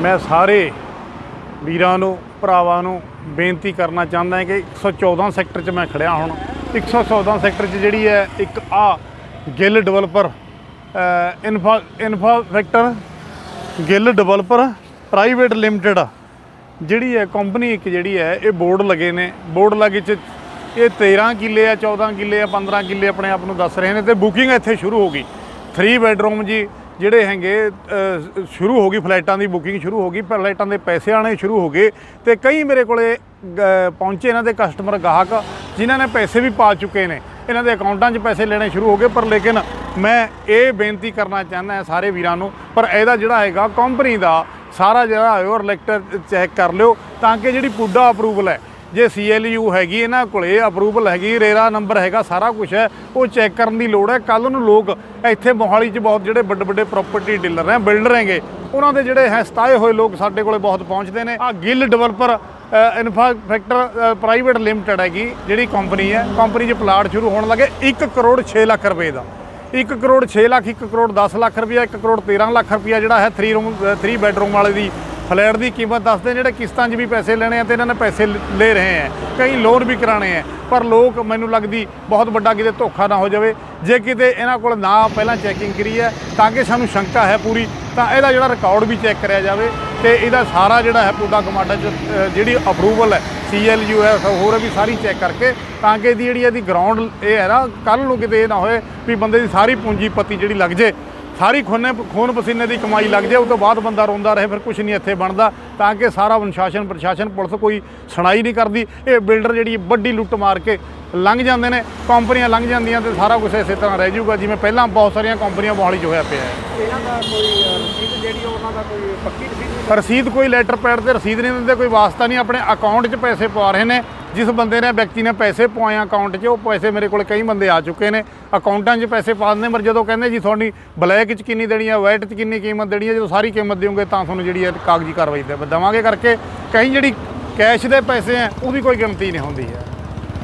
ਮੈਂ ਸਾਰੇ ਵੀਰਾਂ ਨੂੰ, ਭਰਾਵਾਂ ਨੂੰ ਬੇਨਤੀ ਕਰਨਾ ਚਾਹੁੰਦਾ ਹਾਂ ਕਿ 114 ਸੈਕਟਰ 'ਚ ਮੈਂ ਖੜਿਆ ਹੁਣ। 114 ਸੈਕਟਰ 'ਚ ਜਿਹੜੀ ਹੈ ਇੱਕ ਆ Gill developer infra infrastructure Gill developer private limited ਜਿਹੜੀ ਹੈ ਕੰਪਨੀ ਇੱਕ ਜਿਹੜੀ ਹੈ, ਇਹ ਬੋਰਡ ਲੱਗੇ ਨੇ। ਬੋਰਡ ਲੱਗੇ ਚ ਇਹ 13 ਕਿੱਲੇ ਆ 14 ਕਿੱਲੇ ਆ 15 ਕਿੱਲੇ ਆਪਣੇ ਆਪ ਨੂੰ ਦੱਸ ਰਹੇ ਨੇ ਤੇ ਬੁਕਿੰਗ ਇੱਥੇ ਸ਼ੁਰੂ ਹੋ ਗਈ। 3 ਬੈਡਰੂਮ ਜੀ ਜਿਹੜੇ ਹੈਗੇ ਸ਼ੁਰੂ ਹੋ ਗਈ ਫਲਾਈਟਾਂ ਦੀ ਬੁਕਿੰਗ ਸ਼ੁਰੂ ਹੋ ਗਈ ਫਲਾਈਟਾਂ ਦੇ ਪੈਸੇ ਆਣੇ ਸ਼ੁਰੂ ਹੋ ਗਏ ਤੇ ਕਈ ਮੇਰੇ ਕੋਲੇ ਪਹੁੰਚੇ ਇਹਨਾਂ ਦੇ ਕਸਟਮਰ ਗਾਹਕ, ਜਿਨ੍ਹਾਂ ਨੇ ਪੈਸੇ ਵੀ ਪਾ ਚੁੱਕੇ ਨੇ। ਇਹਨਾਂ ਦੇ ਅਕਾਊਂਟਾਂ 'ਚ ਪੈਸੇ ਲੈਣੇ ਸ਼ੁਰੂ ਹੋ ਗਏ, ਪਰ ਲੇਕਿਨ ਮੈਂ ਇਹ ਬੇਨਤੀ ਕਰਨਾ ਚਾਹੁੰਦਾ ਸਾਰੇ ਵੀਰਾਂ ਨੂੰ, ਪਰ ਇਹਦਾ ਜਿਹੜਾ ਹੈਗਾ ਕੰਪਨੀ ਦਾ ਸਾਰਾ ਜਿਹੜਾ ਹੈ ਉਹ ਰਿਲੈਕਟਰ ਚੈੱਕ ਕਰ ਲਿਓ, ਤਾਂ ਕਿ ਜਿਹੜੀ ਪੁੱਡਾ ਅਪਰੂਵਲ ਹੈ ਜੇ ਸੀਐਲਯੂ ਹੈਗੀ, ਇਹਨਾਂ ਕੋਲੇ ਅਪਰੂਵਲ ਹੈਗੀ ਰੇਰਾ ਨੰਬਰ ਹੈਗਾ, ਸਾਰਾ ਕੁਝ ਹੈ, ਉਹ ਚੈੱਕ ਕਰਨ ਦੀ ਲੋੜ ਹੈ। ਕੱਲ ਨੂੰ ਲੋਕ ਇੱਥੇ ਮੋਹਾਲੀ 'ਚ ਬਹੁਤ ਜਿਹੜੇ ਵੱਡੇ ਵੱਡੇ ਪ੍ਰਾਪਰਟੀ ਡੀਲਰ ਹੈ ਬਿਲਡਰ ਹੈਗੇ, ਉਹਨਾਂ ਦੇ ਜਿਹੜੇ ਹੈ ਸਤਾਏ ਹੋਏ ਲੋਕ ਸਾਡੇ ਕੋਲੇ ਬਹੁਤ ਪਹੁੰਚਦੇ ਨੇ। ਆ Gill developer infrastructure private limited ਹੈਗੀ, ਜਿਹੜੀ ਕੰਪਨੀ ਹੈ ਕੰਪਨੀ 'ਚ ਪਲਾਟ ਸ਼ੁਰੂ ਹੋਣ ਲੱਗੇ 1 ਕਰੋੜ 6 ਲੱਖ ਰੁਪਏ ਦਾ। 1 ਕਰੋੜ 6 ਲੱਖ 1 ਕਰੋੜ 10 ਲੱਖ ਰੁਪਇਆ 1 ਕਰੋੜ 13 ਲੱਖ ਰੁਪਇਆ ਜਿਹੜਾ ਹੈ 3 ਰੂਮ 3 ਬੈਡਰੂਮ ਵਾਲੇ ਦੀ ਫਲੈਟ ਦੀ ਕੀਮਤ ਦੱਸਦੇ ਜਿਹੜੇ ਕਿਸ਼ਤਾਂ 'ਚ ਵੀ ਪੈਸੇ ਲੈਣੇ ਆ ਤੇ ਇਹਨਾਂ ਨੇ ਪੈਸੇ ਲੈ ਰਹੇ ਆ। ਕਈ ਲੋਨ ਵੀ ਕਰਾਣੇ ਆ, ਪਰ ਲੋਕ ਮੈਨੂੰ ਲੱਗਦੀ ਬਹੁਤ ਵੱਡਾ ਕਿਤੇ ਧੋਖਾ ਨਾ ਹੋ ਜਾਵੇ। ਜੇ ਕਿਤੇ ਇਹਨਾਂ ਕੋਲ ਨਾ ਪਹਿਲਾਂ ਚੈਕਿੰਗ ਕਰੀ ਹੈ, ਤਾਂ ਕਿ ਸਾਨੂੰ ਸ਼ੰਕਾ ਹੈ ਪੂਰੀ, ਤਾਂ ਇਹਦਾ ਜਿਹੜਾ ਰਿਕਾਰਡ ਵੀ ਚੈੱਕ ਕਰਿਆ ਜਾਵੇ ਤੇ ਇਹਦਾ ਸਾਰਾ ਜਿਹੜਾ ਹੈ ਪੂਡਾ ਕਮਾਂਡਾ 'ਚ ਜਿਹੜੀ ਅਪਰੂਵਲ ਹੈ ਸੀਐਲਯੂ ਹੈ ਸਭ ਹੋਰ ਵੀ ਸਾਰੀ ਚੈੱਕ ਕਰਕੇ, ਤਾਂ ਕਿ ਇਹਦੀ ਜਿਹੜੀ ਇਹਦੀ ਗਰਾਊਂਡ ਇਹ ਹੈ ਨਾ ਕੱਲ ਨੂੰ ਕਿਤੇ ਇਹ ਨਾ ਹੋਏ ਵੀ ਬੰਦੇ ਦੀ ਸਾਰੀ ਪੂੰਜੀਪਤੀ ਜਿਹੜੀ ਲੱਗ ਜੇ। ਸਾਰੀ ਖੂਨੇ ਖੂਨ ਪਸੀਨੇ ਦੀ ਕਮਾਈ ਲੱਗ ਜਾਏ ਉਸ ਤੋਂ ਬਾਅਦ ਬੰਦਾ ਰੋਂਦਾ ਰਹੇ, ਫਿਰ ਕੁਝ ਨਹੀਂ ਇੱਥੇ ਬਣਦਾ। ਤਾਂ ਕਿ ਸਾਰਾ ਅਨੁਸ਼ਾਸਨ ਪ੍ਰਸ਼ਾਸਨ ਪੁਲਿਸ ਕੋਈ ਸੁਣਾਈ ਨਹੀਂ ਕਰਦੀ। ਇਹ ਬਿਲਡਰ ਜਿਹੜੀ ਵੱਡੀ ਲੁੱਟ ਮਾਰ ਕੇ ਲੰਘ ਜਾਂਦੇ ਨੇ ਕੰਪਨੀਆਂ ਲੰਘ ਜਾਂਦੀਆਂ ਤੇ ਸਾਰਾ ਕੁਝ ਇਸੇ ਤਰ੍ਹਾਂ ਰਹਿ ਜਾਊਗਾ ਜਿਵੇਂ ਪਹਿਲਾਂ ਬਹੁਤ ਸਾਰੀਆਂ ਕੰਪਨੀਆਂ ਮੋਹਾਲੀ 'ਚ ਹੋਇਆ ਪਿਆ ਹੈ। ਇਹਨਾਂ ਦਾ ਕੋਈ ਰਸੀਦ ਜਿਹੜੀ ਆ, ਉਹਨਾਂ ਦਾ ਕੋਈ ਪੱਕੀ ਰਸੀਦ ਰਸੀਦ ਕੋਈ ਲੈਟਰ ਪੈਡ ਤੇ ਰਸੀਦ ਨਹੀਂ ਦਿੰਦੇ ਕੋਈ ਵਾਸਤਾ ਨਹੀਂ ਆਪਣੇ ਅਕਾਊਂਟ 'ਚ ਪੈਸੇ ਪਵਾ ਰਹੇ ਨੇ। ਜਿਸ ਬੰਦੇ ਨੇ ਵਿਅਕਤੀ ਨੇ ਪੈਸੇ ਪਵਾਏ ਅਕਾਊਂਟ 'ਚ ਉਹ ਪੈਸੇ ਮੇਰੇ ਕੋਲ ਕਈ ਬੰਦੇ ਆ ਚੁੱਕੇ ਨੇ। ਅਕਾਊਂਟਾਂ 'ਚ ਪੈਸੇ ਪਾ ਦਿੰਦੇ ਮਰ ਜਦੋਂ ਕਹਿੰਦੇ ਜੀ ਤੁਹਾਡੀ ਬਲੈਕ 'ਚ ਕਿੰਨੀ ਦੇਣੀ ਹੈ ਵਾਈਟ 'ਚ ਕਿੰਨੀ ਕੀਮਤ ਦੇਣੀ ਹੈ ਜਦੋਂ ਸਾਰੀ ਕੀਮਤ ਦਿਓਗੇ ਤਾਂ ਤੁਹਾਨੂੰ ਜਿਹੜੀ ਹੈ ਕਾਗਜ਼ੀ ਕਾਰਵਾਈ ਦੇ ਦੇਵਾਂਗੇ ਕਰਕੇ ਕਈ ਜਿਹੜੀ ਕੈਸ਼ ਦੇ ਪੈਸੇ ਆ ਉਹਦੀ ਕੋਈ ਗਿਣਤੀ ਨਹੀਂ ਹੁੰਦੀ ਹੈ।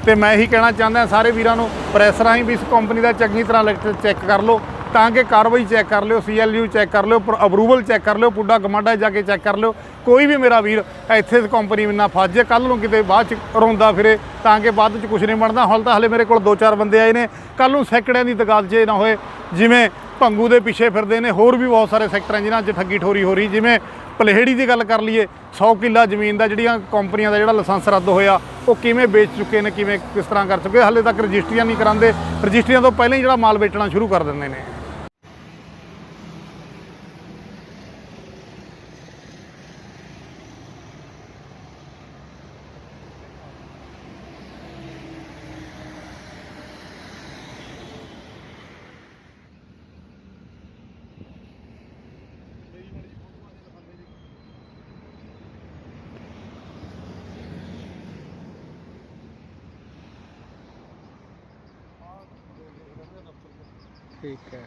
ਤੇ ਮੈਂ ਇਹੀ ਕਹਿਣਾ ਚਾਹੁੰਦਾ ਸਾਰੇ ਵੀਰਾਂ ਨੂੰ ਪ੍ਰੈਸ ਰਾਹੀਂ ਵੀ ਇਸ ਕੰਪਨੀ ਦਾ ਚੰਗੀ ਤਰ੍ਹਾਂ ਲੈਕਚਰ ਚੈੱਕ ਕਰ ਲਓ, ਤਾਂ ਕਿ ਕਾਰਵਾਈ ਚੈੱਕ ਕਰ ਲਿਓ ਸੀਐਲਯੂ ਚੈੱਕ ਕਰ ਲਿਓ ਅਪਰੂਵਲ ਚੈੱਕ ਕਰ ਲਿਓ, ਪੁੱਡਾ ਗਮਾਂਡਾ ਜਾ ਕੇ ਚੈੱਕ ਕਰ ਲਿਓ। ਕੋਈ ਵੀ ਮੇਰਾ ਵੀਰ ਇੱਥੇ ਇਸ ਕੰਪਨੀ ਨਾਲ ਫਸ ਜੇ ਕੱਲ ਨੂੰ ਕਿਤੇ ਬਾਅਦ ਚ ਰੋਂਦਾ ਫਿਰੇ, ਤਾਂ ਕਿ ਬਾਅਦ ਚ ਕੁਝ ਨਹੀਂ ਬਣਦਾ। ਹੁਣ ਤਾਂ ਹਲੇ ਮੇਰੇ ਕੋਲ ਦੋ ਚਾਰ ਬੰਦੇ ਆਏ ਨੇ ਕੱਲ ਨੂੰ ਸੈਕੜਿਆਂ ਦੀ ਤਗਾਦ 'ਚ ਇਹ ਨਾ ਹੋਏ, ਜਿਵੇਂ ਭੰਗੂ ਦੇ ਪਿੱਛੇ ਫਿਰਦੇ ਨੇ, ਹੋਰ ਵੀ ਬਹੁਤ ਸਾਰੇ ਸੈਕਟਰ ਜਿਨ੍ਹਾਂ 'ਚ ਠੱਗੀ ਠੋਰੀ ਹੋ ਰਹੀ, ਜਿਵੇਂ ਪਲੇਹੜੀ ਦੀ ਗੱਲ ਕਰ ਲਈਏ 100 ਕਿੱਲਾ ਜ਼ਮੀਨ ਦਾ ਜਿਹੜੀਆਂ ਕੰਪਨੀਆਂ ਦਾ ਜਿਹੜਾ ਲਾਇਸੈਂਸ ਰੱਦ ਹੋਇਆ, ਉਹ ਕਿਵੇਂ ਵੇਚ ਚੁੱਕੇ ਨੇ, ਕਿਵੇਂ ਕਿਸ ਤਰ੍ਹਾਂ ਕਰ ਚੁੱਕੇ, ਹਲੇ ਤੱਕ ਰਜਿਸਟਰੀਆਂ ਨਹੀਂ ਕਰਾਉਂਦੇ, ਰਜਿਸਟਰੀਆਂ ਤੋਂ ਪਹਿਲਾਂ ਹੀ ਜਿਹੜਾ ਮਾਲ ਵੇਚਣਾ ਸ਼ੁਰੂ ਕਰ ਦਿੰਦੇ ਨੇ। ਠੀਕ ਹੈ